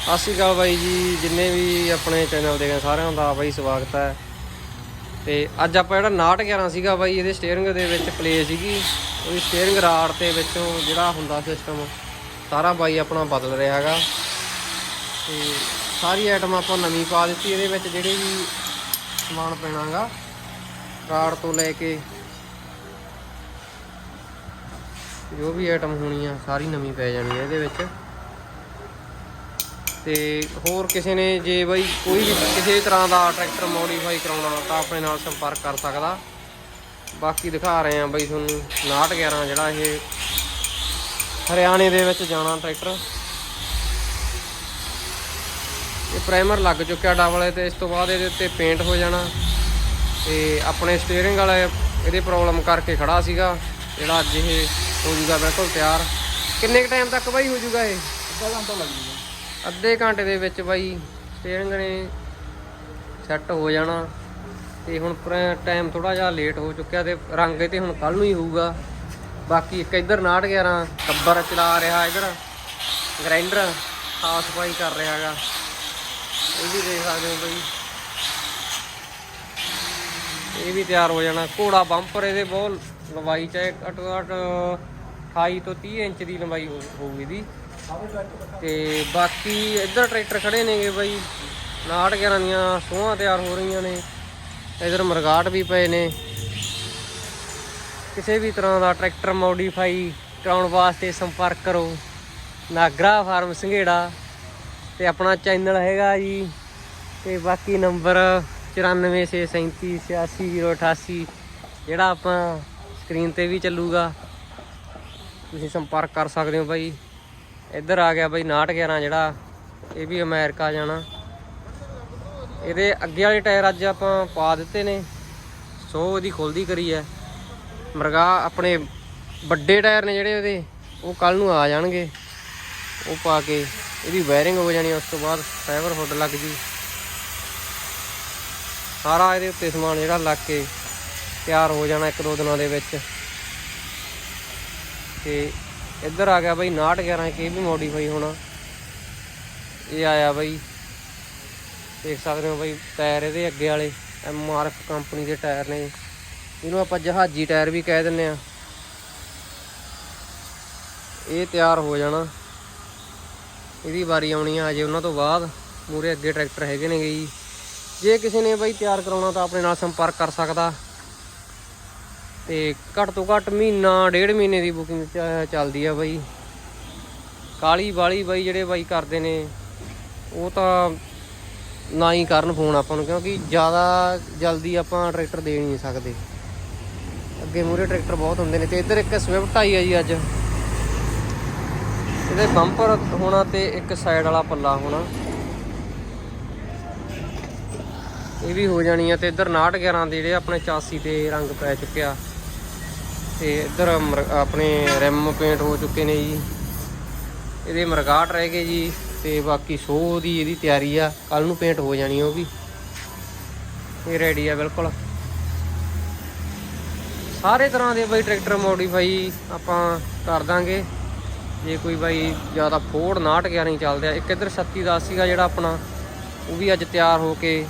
ਸਤਿ ਸ਼੍ਰੀ ਅਕਾਲ ਬਾਈ ਜੀ, ਜਿੰਨੇ ਵੀ ਆਪਣੇ ਚੈਨਲ ਦੇ ਆ ਸਾਰਿਆਂ ਦਾ ਬਾਈ ਸਵਾਗਤ ਹੈ। ਤੇ ਅੱਜ ਆਪਾਂ ਜਿਹੜਾ 911 ਸੀਗਾ ਬਾਈ, ਇਹਦੇ ਸਟੀਅਰਿੰਗ ਦੇ ਵਿੱਚ ਪਲੇ ਸੀਗੀ। ਉਹਦੀ ਸਟੀਅਰਿੰਗ ਰਾਡ ਤੇ ਵਿੱਚੋਂ ਜਿਹੜਾ ਹੁੰਦਾ ਸਿਸਟਮ ਸਾਰਾ ਬਾਈ ਆਪਣਾ ਬਦਲ ਰਿਹਾ ਹੈਗਾ। ਤੇ ਸਾਰੀ ਆਈਟਮ ਆਪਾਂ ਨਵੀਂ ਪਾ ਦਿੱਤੀ, ਇਹਦੇ ਵਿੱਚ ਜਿਹੜੇ ਵੀ ਸਮਾਨ ਪੈਣਾਗਾ ਰਾਡ ਤੋਂ ਲੈ ਕੇ ਜੋ ਵੀ ਆਈਟਮ ਹੋਣੀ ਆ, ਸਾਰੀ ਨਵੀਂ ਪੈ ਜਾਣੀ ਹੈ ਇਹਦੇ ਵਿੱਚ। ਤੇ ਹੋਰ ਕਿਸੇ ਨੇ ਜੇ ਬਈ ਕੋਈ ਵੀ ਕਿਸੇ ਤਰ੍ਹਾਂ ਦਾ ਟਰੈਕਟਰ ਮੋਡੀਫਾਈ ਕਰਾਉਣਾ ਤਾਂ ਆਪਣੇ ਨਾਲ ਸੰਪਰਕ ਕਰ ਸਕਦਾ। ਬਾਕੀ ਦਿਖਾ ਰਹੇ ਆ ਬਈ ਤੁਹਾਨੂੰ 911 ਜਿਹੜਾ ਇਹ ਹਰਿਆਣੇ ਦੇ ਵਿੱਚ ਜਾਣਾ ਟਰੈਕਟਰ। ਇਹ ਪ੍ਰਾਈਮਰ ਲੱਗ ਚੁੱਕਿਆ ਡਬਲ ਤੇ ਇਸ ਤੋਂ ਬਾਅਦ ਇਹਦੇ ਉੱਤੇ ਪੇਂਟ ਹੋ ਜਾਣਾ ਤੇ ਆਪਣੇ ਸਟੀਅਰਿੰਗ ਵਾਲਾ ਇਹਦੇ ਪ੍ਰੋਬਲਮ ਕਰਕੇ ਖੜਾ ਸੀਗਾ, ਜਿਹੜਾ ਅੱਜ ਇਹ ਹੋ ਜੂਗਾ ਬਿਲਕੁਲ ਤਿਆਰ। ਕਿੰਨੇ ਕ ਟਾਈਮ ਤੱਕ ਬਾਈ ਹੋ ਜੂਗਾ ਇਹ? ਅੱਧਾ ਘੰਟਾ ਲੱਗ ਜੂਗਾ ਅੱਧੇ ਘੰਟੇ ਦੇ ਵਿੱਚ ਬਾਈ ਸਟੀਅਰਿੰਗ ਨੇ ਸੈੱਟ ਹੋ ਜਾਣਾ ਤੇ ਹੁਣ ਟਾਈਮ ਥੋੜਾ ਜਿਹਾ ਲੇਟ ਹੋ ਚੁੱਕਿਆ ਤੇ ਰੰਗ ਇਹ ਤੇ ਹੁਣ ਕੱਲ ਨੂੰ ਹੀ ਹੋਊਗਾ। ਬਾਕੀ ਇੱਕ ਇੱਧਰ 911 ਕੱਬਰ ਚਲਾ ਰਿਹਾ ਇੱਧਰ ਗ੍ਰਾਈਂਡਰ ਸਾਫ਼ ਸਫ਼ਾਈ ਕਰ ਰਿਹਾ ਹੈਗਾ। ਇਹ ਵੀ ਦੇਖ ਸਕਦੇ ਹੋ ਬਈ। ਇਹ ਵੀ ਤਿਆਰ ਹੋ ਜਾਣਾ। ਘੋੜਾ ਬੰਪਰ ਇਹਦੇ ਬਹੁਤ ਲੰਬਾਈ ਚਾਹੇ ਘੱਟੋ ਘੱਟ 28 ਤੋਂ 30 ਇੰਚ ਦੀ ਲੰਬਾਈ ਹੋ- ਹੋਊਗੀ ਇਹਦੀ। ਤੇ ਬਾਕੀ ਇੱਧਰ ਟਰੈਕਟਰ ਖੜੇ ਨੇਗੇ ਬਾਈ। 911 ਦੀਆਂ ਸੋਹਾਂ ਤਿਆਰ ਹੋ ਰਹੀਆਂ ਨੇ। ਇੱਧਰ ਮਰਗਾਟ ਵੀ ਪਏ ਨੇ। ਕਿਸੇ ਵੀ ਤਰ੍ਹਾਂ ਦਾ ਟਰੈਕਟਰ ਮੋਡੀਫਾਈ ਕਰਾਉਣ ਵਾਸਤੇ ਸੰਪਰਕ ਕਰੋ। ਨਾਗਰਾ ਫਾਰਮ ਸੰਘੇੜਾ ਤੇ ਆਪਣਾ ਚੈਨਲ ਹੈਗਾ ਜੀ। ਤੇ ਬਾਕੀ ਨੰਬਰ 9467388088 ਜਿਹੜਾ ਆਪਾਂ ਸਕਰੀਨ ਤੇ ਵੀ ਚੱਲੂਗਾ। ਤੁਸੀਂ ਸੰਪਰਕ ਕਰ ਸਕਦੇ ਹੋ ਭਾਈ ਇੱਧਰ ਆ ਗਿਆ ਬਾਈ 911 ਜਿਹੜਾ, ਇਹ ਵੀ ਅਮਰੀਕਾ ਜਾਣਾ। ਇਹਦੇ ਅੱਗੇ ਵਾਲੇ ਟਾਇਰ ਅੱਜ ਆਪਾਂ ਪਾ ਦਿੱਤੇ ਨੇ। ਸੋ ਇਹਦੀ ਖੁੱਲਦੀ ਕਰੀ ਹੈ। ਮਰਗਾ ਆਪਣੇ ਵੱਡੇ ਟਾਇਰ ਨੇ ਜਿਹੜੇ ਉਹਦੇ ਉਹ ਕੱਲ ਨੂੰ ਆ ਜਾਣਗੇ। ਉਹ ਪਾ ਕੇ ਇਹਦੀ ਵਾਇਰਿੰਗ ਹੋ ਜਾਣੀ, ਉਸ ਤੋਂ ਬਾਅਦ ਫਾਈਬਰ ਹੁੱਡ ਲੱਗ ਜੂ। ਸਾਰਾ ਇਹਦੇ ਉੱਤੇ ਸਮਾਨ ਜਿਹੜਾ ਲੱਗ ਕੇ ਤਿਆਰ ਹੋ ਜਾਣਾ ਇੱਕ ਦੋ ਦਿਨਾਂ ਦੇ ਵਿੱਚ। ਤੇ ਇੱਧਰ ਆ ਗਿਆ ਬਾਈ 911 ਕਿ ਇਹ ਵੀ ਮੋਡੀਫਾਈ ਹੋਣਾ। ਇਹ ਆਇਆ ਬਾਈ। ਦੇਖ ਸਕਦੇ ਹੋ ਬਾਈ ਟਾਇਰ ਇਹਦੇ ਅੱਗੇ ਵਾਲੇ ਐਮਆਰਐਫ ਕੰਪਨੀ ਦੇ ਟਾਇਰ ਨੇ। ਇਹਨੂੰ ਆਪਾਂ ਜਹਾਜ਼ੀ ਟਾਇਰ ਵੀ ਕਹਿ ਦਿੰਨੇ ਆ। ਇਹ ਤਿਆਰ ਹੋ ਜਾਣਾ। ਇਹਦੀ ਵਾਰੀ ਆਉਣੀ ਆ ਅਜੇ ਉਹਨਾਂ ਤੋਂ ਬਾਅਦ। ਮੂਰੇ ਅੱਗੇ ਟਰੈਕਟਰ ਹੈਗੇ ਨੇ ਜੀ। ਜੇ ਕਿਸੇ ਨੇ ਬਾਈ ਤਿਆਰ ਕਰਾਉਣਾ ਤਾਂ ਆਪਣੇ ਨਾਲ ਸੰਪਰਕ ਕਰ ਸਕਦਾ। ਤੇ ਘੱਟ ਤੋਂ ਘੱਟ ਮਹੀਨਾ, ਡੇਢ ਮਹੀਨੇ ਦੀ ਬੁਕਿੰਗ ਚੱਲਦੀ ਆ ਬਾਈ। ਕਾਲੀ ਵਾਲੀ ਬਾਈ ਜਿਹੜੇ ਬਾਈ ਕਰਦੇ ਨੇ, ਉਹ ਤਾਂ ਨਾ ਹੀ ਕਰਨ ਫੋਨ ਆਪਾਂ ਨੂੰ, ਕਿਉਂਕਿ ਜ਼ਿਆਦਾ ਜਲਦੀ ਆਪਾਂ ਟਰੈਕਟਰ ਦੇ ਨਹੀਂ ਸਕਦੇ। ਅੱਗੇ ਮੂਰੇ ਟਰੈਕਟਰ ਬਹੁਤ ਹੁੰਦੇ ਨੇ ਤੇ ਇੱਧਰ ਇੱਕ ਸਵਿਫਟ ਆਈ ਆ ਜੀ ਅੱਜ। ਇਹਦੇ ਬੰਪਰ ਹੋਣਾ ਤੇ ਇੱਕ ਸਾਈਡ ਵਾਲਾ ਪੱਲਾ ਹੋਣਾ। ਇਹ ਵੀ ਹੋ ਜਾਣੀ ਆ ਤੇ ਇੱਧਰ 911 ਦੇ ਜਿਹੜੇ ਆਪਣੇ 84 ਤੇ ਰੰਗ ਪੈ ਚੁੱਕਿਆ। ਤੇ ਇੱਧਰ ਮਰ- ਆਪਣੇ ਰਿਮ ਪੇਂਟ ਹੋ ਚੁੱਕੇ ਨੇ ਜੀ। ਇਹਦੇ ਮਰਗਾਟ ਰਹਿ ਗਏ ਜੀ ਤੇ ਬਾਕੀ ਸੋ ਦੀ ਇਹਦੀ ਤਿਆਰੀ ਆ। ਕੱਲ ਨੂੰ ਪੇਂਟ ਹੋ ਜਾਣੀ ਉਹ ਵੀ। ਇਹ ਰੈਡੀ ਆ ਬਿਲਕੁਲ। ਸਾਰੇ ਤਰ੍ਹਾਂ ਦੇ ਬਾਈ ਟਰੈਕਟਰ ਮੋਡੀਫਾਈ ਆਪਾਂ ਕਰ ਦਾਂਗੇ। ਜੇ ਕੋਈ ਬਾਈ ਜ਼ਿਆਦਾ ਫੋੜ 911 ਹੀ ਚੱਲਦੇ। ਆ ਇੱਕ ਇੱਧਰ 3610 ਸੀਗਾ ਜਿਹੜਾ ਆਪਣਾ, ਉਹ ਵੀ ਅੱਜ ਤਿਆਰ ਹੋ ਕੇ,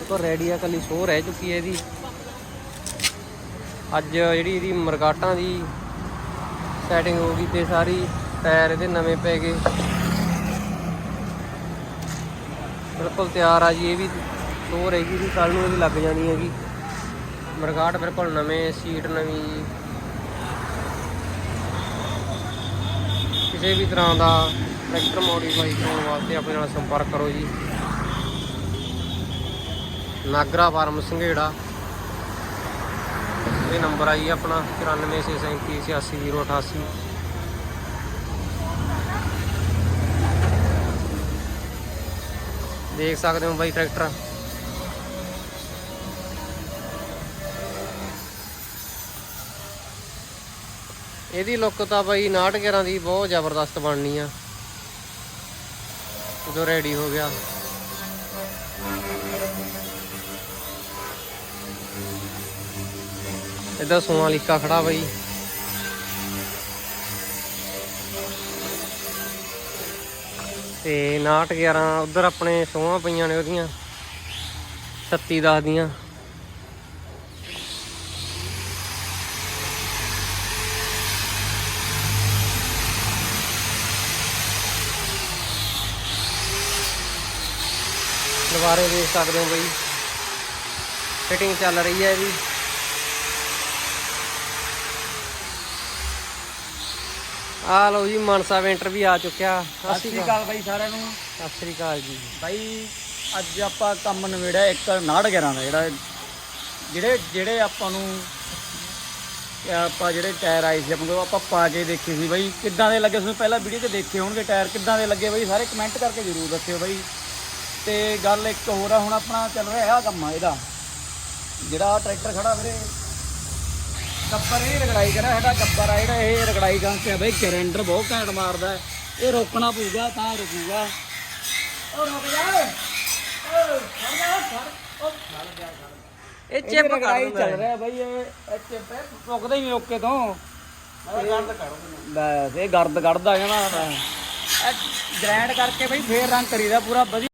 ਉਹ ਤਾਂ ਰੈਡੀ ਆ ਕੱਲੀ ਸੋ ਰਹਿ ਚੁੱਕੀ ਹੈ ਇਹਦੀ। ਅੱਜ ਜਿਹੜੀ ਇਹਦੀ ਮਰਗਾਟਾਂ ਦੀ ਸੈਟਿੰਗ ਹੋ ਗਈ ਤੇ ਸਾਰੀ ਟਾਇਰ ਇਹਦੇ ਨਵੇਂ ਪੈ ਗਏ। ਬਿਲਕੁਲ ਤਿਆਰ ਆ ਜੀ, ਇਹ ਵੀ ਸੋ ਰਹੇਗੀ ਵੀ ਕੱਲ ਨੂੰ ਇਹਦੀ ਲੱਗ ਜਾਣੀ ਹੈਗੀ। ਮਰਗਾਟ ਬਿਲਕੁਲ ਨਵੇਂ ਸੀਟ ਨਵੀਂ। ਜੀ ਕਿਸੇ ਵੀ ਤਰ੍ਹਾਂ ਦਾ ਟਰੈਕਟਰ ਮੋਡੀਫਾਈ ਕਰਾਉਣ ਵਾਸਤੇ ਆਪਣੇ ਨਾਲ ਸੰਪਰਕ ਕਰੋ ਜੀ। ਨਾਗਰਾ ਫਾਰਮ, ਸੰਘੇੜਾ। ਇਹ ਨੰਬਰ ਆ ਜੀ ਆਪਣਾ 9467388088 ਦੇਖ ਸਕਦੇ ਹੋ ਬਾਈ ਟਰੈਕਟਰ। ਇਹਦੀ ਲੁੱਕ ਤਾਂ ਬਾਈ 911 ਦੀ ਬਹੁਤ ਜ਼ਬਰਦਸਤ ਬਣਨੀ ਆ। ਜਦੋਂ ਰੈਡੀ ਹੋ ਗਿਆ। ਇੱਧਰ ਇਹਦਾ ਸੋਨਾਲੀਕਾ ਖੜਾ ਬਈ। ਤੇ 59 11 ਉਧਰ ਆਪਣੇ ਸੋਹਾਂ ਪਈਆਂ ਨੇ ਉਹਦੀਆਂ। 36 10 ਦੀਆਂ। ਦੁਬਾਰੇ ਦੇਖ ਸਕਦੇ ਹੋ ਬਈ। ਫਿਟਿੰਗ ਚੱਲ ਰਹੀ ਹੈ ਇਹਦੀ। ਆ ਲਓ ਜੀ ਮਨਸਾ ਵੈਂਟਰ ਵੀ ਆ ਚੁੱਕਿਆ। ਸਤਿ ਸ਼੍ਰੀ ਅਕਾਲ ਬਾਈ ਸਾਰਿਆਂ ਨੂੰ। ਸਤਿ ਸ਼੍ਰੀ ਅਕਾਲ ਜੀ। ਬਾਈ ਅੱਜ ਆਪਾਂ ਕੰਮ ਨਵੇੜਿਆ ਇੱਕ 911 ਦਾ ਜਿਹੜਾ ਜਿਹੜੇ ਜਿਹੜੇ ਆਪਾਂ ਨੂੰ ਇਹ ਆਪਾਂ ਜਿਹੜੇ ਟਾਇਰ ਆਏ ਸੀ ਆਪਾਂ ਆਪਾਂ ਪਾ ਕੇ ਦੇਖੇ ਸੀ ਬਾਈ। ਕਿੱਦਾਂ ਦੇ ਲੱਗੇ? ਤੁਹਾਨੂੰ ਪਹਿਲਾਂ ਵੀਡੀਓ 'ਚ ਦੇਖੇ ਹੋਣਗੇ ਟਾਇਰ ਕਿੱਦਾਂ ਦੇ ਲੱਗੇ ਬਾਈ। ਸਾਰੇ ਕਮੈਂਟ ਕਰਕੇ ਜ਼ਰੂਰ ਦੱਸਿਓ ਬਾਈ। ਤੇ ਗੱਲ ਇੱਕ ਹੋਰ ਆ ਹੁਣ ਆਪਣਾ ਚੱਲ ਰਿਹਾ ਆ ਕੰਮ ਆ ਇਹਦਾ। ਜਿਹੜਾ ਟਰੈਕਟਰ ਖੜਾ ਵੀਰੇ ਗੱਬਰ ਇਹ ਰਗੜਾਈ ਕਰਾ ਸਾਡਾ ਗੱਬਰ ਆ ਜਿਹੜਾ ਇਹ ਰਗੜਾਈ ਕਰਨ ਤੇ ਬਈ ਗਰੈਂਡਰ ਬਹੁਤ ਘੈਂਟ ਮਾਰਦਾ ਹੈ। ਇਹ ਰੋਕਣਾ ਪਊਗਾ ਤਾਂ ਰੁਕੂਗਾ। ਉਹ ਰੁਕ ਜਾ ਇਹ ਚਿਪ ਰਗੜਾਈ ਚੱਲ ਰਿਹਾ ਬਈ ਇਹ ਇਹ ਚਿਪ ਹੈ ਰੁਕਦਾ ਹੀ ਨਹੀਂ ਓਕੇ ਤੋਂ। ਮੈਂ ਗਰਦ ਕੱਢ ਲੈ ਇਹ ਗਰਦ ਕੱਢਦਾ ਜਣਾ ਗ੍ਰੈਂਡ ਕਰਕੇ ਬਈ ਫੇਰ ਰੰਗ ਕਰੀਦਾ ਪੂਰਾ ਵਧੀਆ।